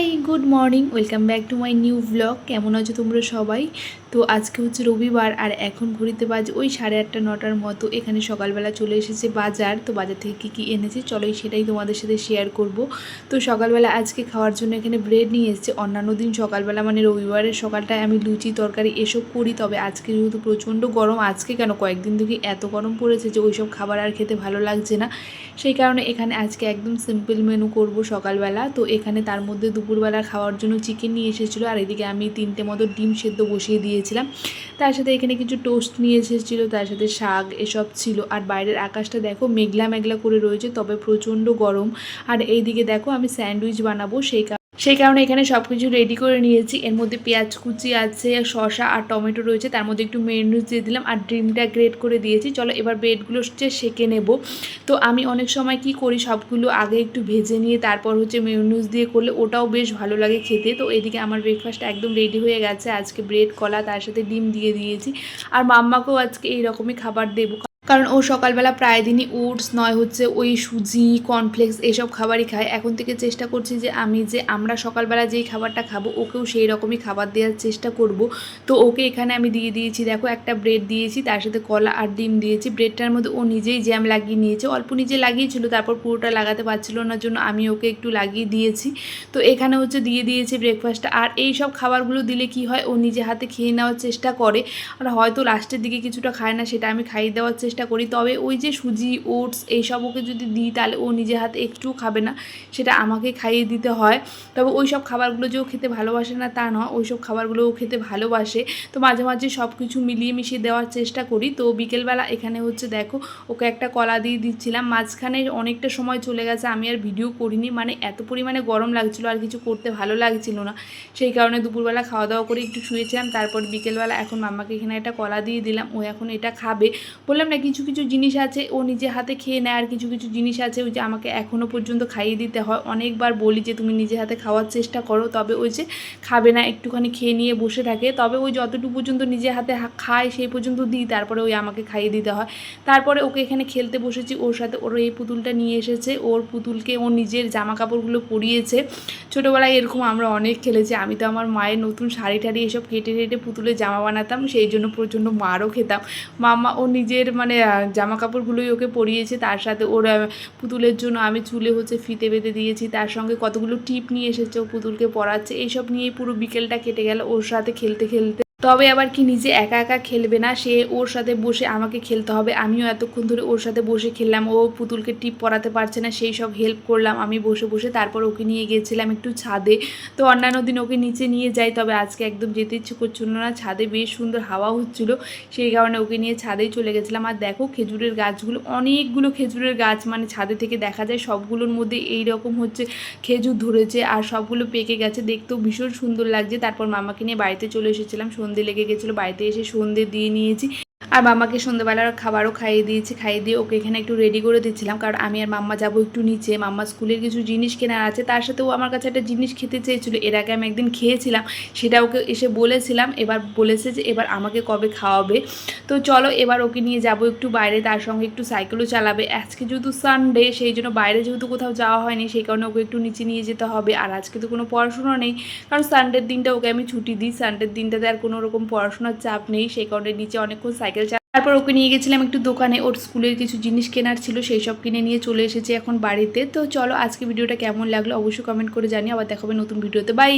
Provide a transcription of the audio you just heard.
Hi good morning welcome back to my new blog কেমন আছো তোমরা সবাই? তো আজকে হচ্ছে রবিবার আর এখন ঘড়িতে বাজে ওই সাড়ে আটটা, নটার মতো। এখানে সকালবেলা চলে এসেছে বাজার। তো বাজার থেকে কী কী এনেছে চলো সেটাই তোমাদের সাথে শেয়ার করব। তো সকালবেলা আজকে খাওয়ার জন্য এখানে ব্রেড নিয়ে এসেছে। অন্যান্য দিন সকালবেলা মানে রবিবারের সকালটায় আমি লুচি, তরকারি এসব করি। তবে আজকে যেহেতু প্রচণ্ড গরম, আজকে কেন কয়েকদিন থেকে এত গরম পড়েছে যে ওইসব খাবার আর খেতে ভালো লাগছে না। সেই কারণে এখানে আজকে একদম সিম্পল মেনু করব সকালবেলা। তো এখানে তার মধ্যে দুপুরবেলা খাওয়ার জন্য চিকেন নিয়ে এসেছিল। আর এদিকে আমি তিনটে মতো ডিম সেদ্ধ বসিয়ে দিয়েছিলাম তার সাথে এখানে কিছু টোস্ট নিয়ে এসেছিল, তার সাথে শাক এসব ছিল। আর বাইরের আকাশটা দেখো মেঘলা মেঘলা করে রয়েছে, তবে প্রচণ্ড গরম। আর এইদিকে দেখো আমি স্যান্ডউইচ বানাবো, সেই সেই কারণে এখানে সব কিছু রেডি করে নিয়েছি। এর মধ্যে পেঁয়াজ কুচি আছে, শসা আর টমেটো রয়েছে। তার মধ্যে একটু মেয়নিজ দিয়ে দিলাম আর ডিমটা গ্রেট করে দিয়েছি। চলো এবার ব্রেডগুলো হচ্ছে সেকে নেব। তো আমি অনেক সময় কি করি, সবগুলো আগে একটু ভেজে নিয়ে তারপর হচ্ছে মেয়নিজ দিয়ে করলে ওটাও বেশ ভালো লাগে খেতে। তো এদিকে আমার ব্রেকফাস্ট একদম রেডি হয়ে গেছে। আজকে ব্রেড কলা, তার সাথে ডিম দিয়ে দিয়েছি। আর মাম্মাকেও আজকে এইরকমই খাবার দেবো। কারণ ও সকালবেলা প্রায় দিনই ওটস, নয় হচ্ছে ওই সুজি কর্নফ্লেক্স এসব খাবারই খায়। এখন থেকে চেষ্টা করছি যে আমি যে আমরা সকালবেলা যেই খাবারটা খাব, ওকেও সেই রকমই খাবার দেওয়ার চেষ্টা করব। তো ওকে এখানে আমি দিয়ে দিয়েছি, দেখো একটা ব্রেড দিয়েছি, তার সাথে কলা আর ডিম দিয়েছি। ব্রেডটার মধ্যে ও নিজেই জ্যাম লাগিয়ে নিয়েছে। অল্প নিজে লাগিয়েছিল, তারপর পুরোটা লাগাতে পারছিল না, জন্য আমি ওকে একটু লাগিয়ে দিয়েছি। তো এখানে হচ্ছে দিয়ে দিয়েছি ব্রেকফাস্টটা আর এই সব খাবারগুলো দিলে কি হয়, ও নিজে হাতে খেয়ে নেওয়ার চেষ্টা করে। আর হয়তো লাস্টের দিকে কিছুটা খায় না, সেটা আমি খাইয়ে দেওয়ার চেষ্টা করি। তবে ওই যে সুজি, ওটস এইসব ওকে যদি দিই তাহলে ও নিজে হাতে একটুও খাবে না, সেটা আমাকে খাইয়ে দিতে হয়। তবে ওই সব খাবারগুলো যে ও খেতে ভালোবাসে না তা নয় ওই সব খাবারগুলো ও খেতে ভালোবাসে। তো মাঝে মাঝে সব কিছু মিলিয়ে মিশিয়ে দেওয়ার চেষ্টা করি। তো বিকেলবেলা এখানে হচ্ছে দেখো, ওকে একটা কলা দিয়ে দিচ্ছিলাম। মাঝখানে অনেকটা সময় চলে গেছে, আমি আর ভিডিও করিনি। মানে এত পরিমাণে গরম লাগছিল, আর কিছু করতে ভালো লাগছিল না। সেই কারণে দুপুরবেলা খাওয়া দাওয়া করে একটু শুয়েছিলাম। তারপর বিকেলবেলা এখন মামাকে এখানে একটা কলা দিয়ে দিলাম, ও এখন এটা খাবে। বললাম না কিছু কিছু জিনিস আছে, ও নিজে হাতে খেয়ে নেয়, আর কিছু কিছু জিনিস আছে, ওই যে আমাকে এখনও পর্যন্ত খাইয়ে দিতে হয়। অনেকবার বলি যে, তুমি নিজে হাতে খাওয়ার চেষ্টা করো। তবে ওই যে খাবে না, একটুখানি খেয়ে নিয়ে বসে থাকে। তবে ওই যতটুকু পর্যন্ত নিজে হাতে খায়, সেই পর্যন্ত দিই, তারপরে ওই আমাকে খাইয়ে দিতে হয়। তারপরে ওকে এখানে খেলতে বসেছি, ওর সাথে ওর এই পুতুলটা নিয়ে এসেছে। ওর পুতুলকে ও নিজের জামা কাপড়গুলো পরিয়েছে। ছোটোবেলায় এরকম আমরা অনেক খেলেছি। আমি তো আমার মায়ের নতুন শাড়ি টাড়ি এসব কেটে কেটে পুতুলের জামা বানাতাম, সেই জন্য প্রচণ্ড মারও খেতাম। মামা ও নিজের মানে আহ, জামা কাপড়গুলোই ওকে পরিয়েছে। তার সাথে ওর পুতুলের জন্য আমি চুলে হচ্ছে ফিতে বেঁধে দিয়েছি। তার সঙ্গে কতগুলো টিপ নিয়ে এসেছে ও পুতুলকে পড়াচ্ছে এইসব নিয়েই পুরো বিকেলটা কেটে গেল ওর সাথে খেলতে খেলতে। তবে আবার কি নিজে একা একা খেলবে না? সে ওর সাথে বসে আমাকে খেলতে হবে। আমিও এতক্ষণ ধরে ওর সাথে বসে খেললাম। ও পুতুলকে টিপ পরাতে পারছে না। সেই সব হেল্প করলাম। আমি বসে বসে তারপর ওকে নিয়ে গিয়েছিলাম একটু ছাদে। তো অন্যান্য দিন ওকে নিচে নিয়ে যাই। তবে আজকে একদম যেতে ইচ্ছে করছিল না। ছাদে বেশ সুন্দর হাওয়া হচ্ছিল। সেই কারণে ওকে নিয়ে ছাদেই চলে গেছিলাম। আর দেখো খেজুরের গাছগুলো, অনেকগুলো খেজুরের গাছ মানে ছাদে থেকে দেখা যায় সবগুলোর মধ্যে এই রকম হচ্ছে খেজুর ধরেছে। আর সবগুলো পেকে গেছে। দেখতেও ভীষণ সুন্দর লাগছে। তারপর মামাকে নিয়ে বাড়িতে চলে এসেছিলাম। সন্ধে লেগে গেছিল বাড়িতে এসে সন্ধে দিয়ে নিয়েছি। আর মামাকে সন্ধ্যেবেলার খাবারও খাইয়ে দিয়েছি, খাইয়ে দিয়ে ওকে এখানে একটু রেডি করে দিচ্ছিলাম। কারণ আমি আর মাম্মা যাব একটু নিচে, মাম্মা স্কুলের কিছু জিনিস কেনার আছে, তার সাথে ও আমার কাছে একটা জিনিস খেতে চেয়েছিলো। এর আগে আমি একদিন খেয়েছিলাম, সেটা ওকে এসে বলেছিলাম, এবার বলেছে যে এবার আমাকে কবে খাওয়াবে। তো চলো এবার ওকে নিয়ে যাব একটু বাইরে, তার সঙ্গে একটু সাইকেলও চালাবে। আজকে যেহেতু সানডে সেই জন্য বাইরে যেহেতু কোথাও যাওয়া হয়নি, সেই কারণে ওকে একটু নিচে নিয়ে যেতে হবে। আর আজকে তো কোনো পড়াশোনা নেই, কারণ সানডের দিনটা ওকে আমি ছুটি দিই। সানডের দিনটাতে আর কোনো রকম পড়াশোনার চাপ নেই, সেই কারণে নিচে অনেকক্ষণ সাইকেল তারপর ওকে নিয়ে গেছিলাম একটু দোকানে, ওর স্কুলের কিছু জিনিস কেনার ছিল, সেই সব কিনে নিয়ে চলে এসেছে এখন বাড়িতে। তো চলো আজকে ভিডিওটা কেমন লাগল অবশ্যই কমেন্ট করে জানিও, আবার দেখাবে নতুন ভিডিওতে। বাই